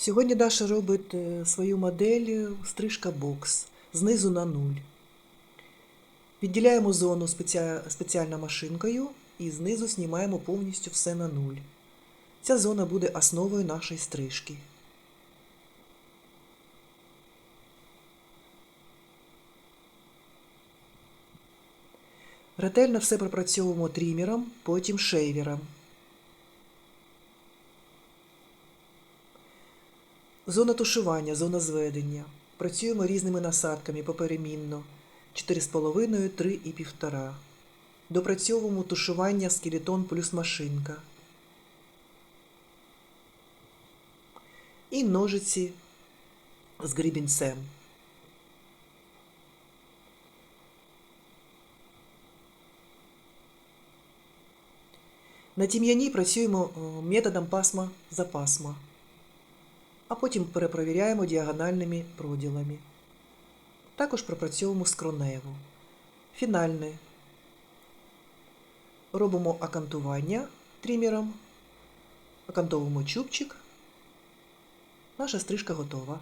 Сьогодні Даша робить е, свою модель стрижка бокс знизу на нуль. Відділяємо зону спеціа- спеціальною машинкою і знизу знімаємо повністю все на нуль. Ця зона буде основою нашої стрижки. Ретельно все пропрацьовуємо трімером, потім шейвером. Зона тушування, зона зведення. Працюємо різними насадками поперемінно 4,5, 3 і 1,5. Допрацьовуємо тушування скелетон плюс машинка. І ножиці з грібінцем. На тім'яні працюємо е, методом пасма за пасма а потім перепровіряємо діагональними проділами. Також пропрацьовуємо скроневу. Фінальне. Робимо акантування трімером, акантовуємо чубчик. Наша стрижка готова.